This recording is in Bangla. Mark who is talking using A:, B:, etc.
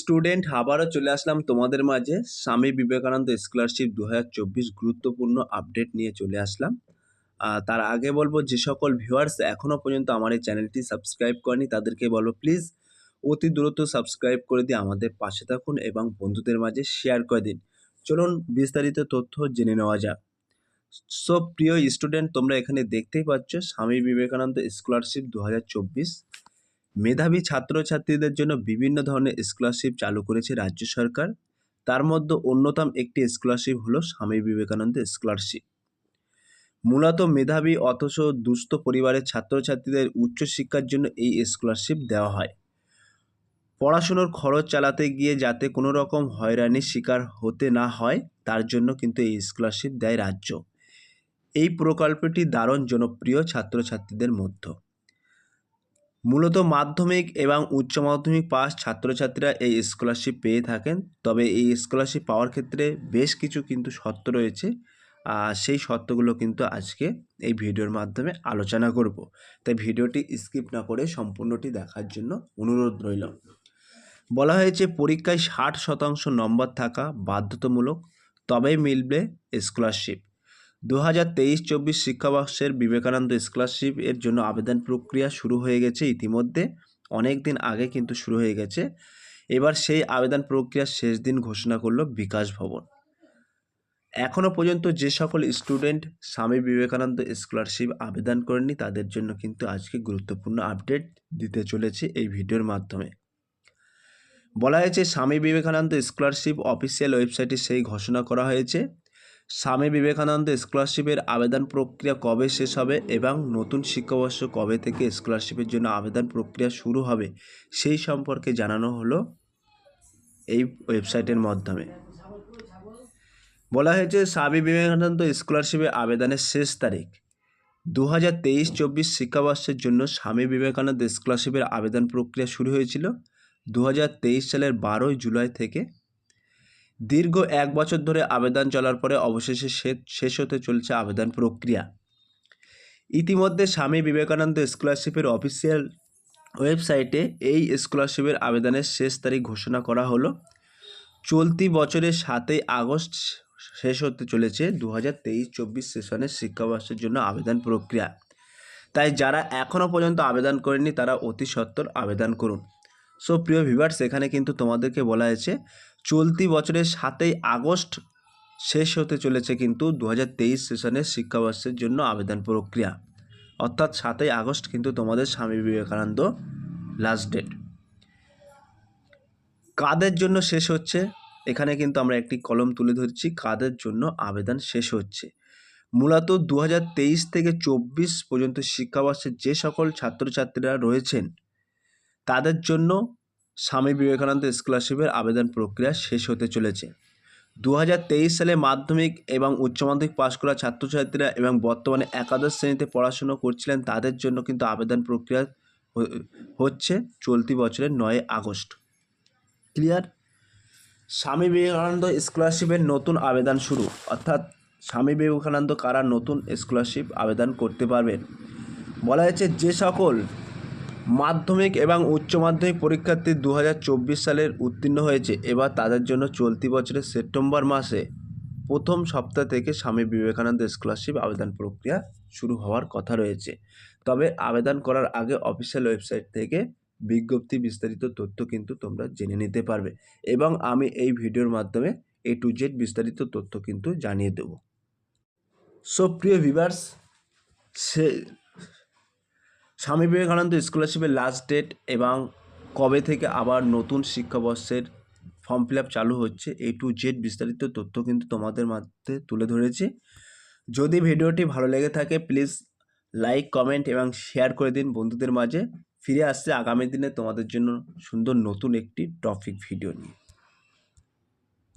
A: স্টুডেন্ট আবারও চলে আসলাম তোমাদের মাঝে। স্বামী বিবেকানন্দ স্কলারশিপ দু হাজার চব্বিশ গুরুত্বপূর্ণ আপডেট নিয়ে চলে আসলাম। তার আগে বলব, যে সকল ভিউয়ার্স এখনও পর্যন্ত আমার এই চ্যানেলটি সাবস্ক্রাইব করেনি, তাদেরকে বলব প্লিজ অতি দ্রুত সাবস্ক্রাইব করে দিয়ে আমাদের পাশে থাকুন এবং বন্ধুদের মাঝে শেয়ার করে দিন। চলুন বিস্তারিত তথ্য জেনে নেওয়া যাক। সব প্রিয় স্টুডেন্ট তোমরা এখানে দেখতেই পাচ্ছ, স্বামী বিবেকানন্দ স্কলারশিপ দু হাজার চব্বিশ মেধাবী ছাত্রছাত্রীদের জন্য বিভিন্ন ধরনের স্কলারশিপ চালু করেছে রাজ্য সরকার। তার মধ্যে অন্যতম একটি স্কলারশিপ হলো স্বামী বিবেকানন্দ স্কলারশিপ মূলত মেধাবী অথচ দুস্থ পরিবারের ছাত্রছাত্রীদের উচ্চশিক্ষার জন্য এই স্কলারশিপ দেওয়া হয়। পড়াশুনোর খরচ চালাতে গিয়ে যাতে কোনো রকম হয়রানির শিকার হতে না হয়, তার জন্য কিন্তু এই স্কলারশিপ দেয় রাজ্য। এই প্রকল্পটি দারুণ জনপ্রিয় ছাত্রছাত্রীদের মধ্যে। মূলত মাধ্যমিক এবং উচ্চ মাধ্যমিক পাস ছাত্রছাত্রীরা এই স্কলারশিপ পেয়ে থাকেন। তবে এই স্কলারশিপ পাওয়ার ক্ষেত্রে বেশ কিছু কিন্তু শর্ত রয়েছে। আর সেই শর্তগুলো কিন্তু আজকে এই ভিডিওর মাধ্যমে আলোচনা করব। তাই ভিডিওটি স্কিপ না করে সম্পূর্ণটি দেখার জন্য অনুরোধ রইল। বলা হয়েছে, পরীক্ষায় ষাট শতাংশ নম্বর থাকা বাধ্যতামূলক, তবেই মিলবে স্কলারশিপ দু হাজার তেইশ চব্বিশ শিক্ষাবর্ষের বিবেকানন্দ স্কলারশিপ এর জন্য আবেদন প্রক্রিয়া শুরু হয়ে গেছে ইতিমধ্যে। অনেক দিন আগে কিন্তু শুরু হয়ে গেছে। এবার সেই আবেদন প্রক্রিয়ার শেষ দিন ঘোষণা করল বিকাশ ভবন। এখনও পর্যন্ত যে সকল স্টুডেন্ট স্বামী বিবেকানন্দ স্কলারশিপ আবেদন করেননি, তাদের জন্য কিন্তু আজকে গুরুত্বপূর্ণ আপডেট দিতে চলেছে এই ভিডিওর মাধ্যমে। বলা হয়েছে, স্বামী বিবেকানন্দ স্কলারশিপ অফিসিয়াল ওয়েবসাইটে সেই ঘোষণা করা হয়েছে। স্বামী বিবেকানন্দ স্কলারশিপের আবেদন প্রক্রিয়া কবে শেষ হবে এবং নতুন শিক্ষাবর্ষ কবে থেকে স্কলারশিপের জন্য আবেদন প্রক্রিয়া শুরু হবে সেই সম্পর্কে জানানো হলো এই ওয়েবসাইটের মাধ্যমে। বলা হয়েছে স্বামী বিবেকানন্দ স্কলারশিপের আবেদনের শেষ তারিখ। দু হাজার তেইশ চব্বিশ শিক্ষাবর্ষের জন্য স্বামী বিবেকানন্দ স্কলারশিপের আবেদন প্রক্রিয়া শুরু হয়েছিল দু হাজার তেইশ সালের বারোই জুলাই থেকে দীর্ঘ এক বছর ধরে আবেদন চলার পরে অবশেষে শেষ হতে চলছে আবেদন প্রক্রিয়া। ইতিমধ্যে স্বামী বিবেকানন্দ স্কলারশিপের অফিসিয়াল ওয়েবসাইটে এই স্কলারশিপের আবেদনের শেষ তারিখ ঘোষণা করা হলো। চলতি বছরের সাতই আগস্ট শেষ হতে চলেছে দু হাজার তেইশ চব্বিশ সেশনের শিক্ষাবর্ষের জন্য আবেদন প্রক্রিয়া। তাই যারা এখনও পর্যন্ত আবেদন করেনি তারা অতি সত্বর আবেদন করুন। সো প্রিয় ভিভার্স এখানে কিন্তু তোমাদেরকে বলা হয়েছে, চলতি বছরের সাতই আগস্ট শেষ হতে চলেছে কিন্তু দু হাজার তেইশ সেশনের শিক্ষাবর্ষের জন্য আবেদন প্রক্রিয়া। অর্থাৎ সাতই আগস্ট কিন্তু তোমাদের স্বামী বিবেকানন্দ লাস্ট ডেট কাদের জন্য শেষ হচ্ছে? এখানে কিন্তু আমরা একটি কলম তুলে ধরছি, কাদের জন্য আবেদন শেষ হচ্ছে। মূলত দু হাজার তেইশ থেকে চব্বিশ পর্যন্ত শিক্ষাবর্ষে যে সকল ছাত্রছাত্রীরা রয়েছেন তাদের জন্য স্বামী বিবেকানন্দ স্কলারশিপের আবেদন প্রক্রিয়া শেষ হতে চলেছে। দু হাজার তেইশ সালে মাধ্যমিক এবং উচ্চ মাধ্যমিক পাশ করা ছাত্রছাত্রীরা এবং বর্তমানে একাদশ শ্রেণীতে পড়াশুনো করছিলেন তাদের জন্য কিন্তু আবেদন প্রক্রিয়া হচ্ছে চলতি বছরের নয় আগস্ট। ক্লিয়ার? স্বামী বিবেকানন্দ স্কলারশিপের নতুন আবেদন শুরু। অর্থাৎ স্বামী বিবেকানন্দ কারা নতুন স্কলারশিপ আবেদন করতে পারবেন? বলা হয়েছে যে সকল মাধ্যমিক এবং উচ্চ মাধ্যমিক পরীক্ষার্থী দু হাজার চব্বিশ সালের উত্তীর্ণ হয়েছে। এবার তাদের জন্য চলতি বছরের সেপ্টেম্বর মাসে প্রথম সপ্তাহ থেকে স্বামী বিবেকানন্দ স্কলারশিপ আবেদন প্রক্রিয়া শুরু হওয়ার কথা রয়েছে। তবে আবেদন করার আগে অফিসিয়াল ওয়েবসাইট থেকে বিজ্ঞপ্তি বিস্তারিত তথ্য কিন্তু তোমরা জেনে নিতে পারবে এবং আমি এই ভিডিওর মাধ্যমে এ টু জেড বিস্তারিত তথ্য কিন্তু জানিয়ে দেব। সো প্রিয় ভিভার্স সে স্বামী বিবেকানন্দ স্কলারশিপের লাস্ট ডেট এবং কবে থেকে আবার নতুন শিক্ষাবর্ষের ফর্ম ফিল আপ চালু হচ্ছে এ টু জেড বিস্তারিত তথ্য কিন্তু তোমাদের মধ্যে তুলে ধরেছি। যদি ভিডিওটি ভালো লেগে থাকে প্লিজ লাইক কমেন্ট এবং শেয়ার করে দিন বন্ধুদের মাঝে। ফিরে আসছে আগামী দিনে তোমাদের জন্য সুন্দর নতুন একটি টপিক ভিডিও নিয়ে।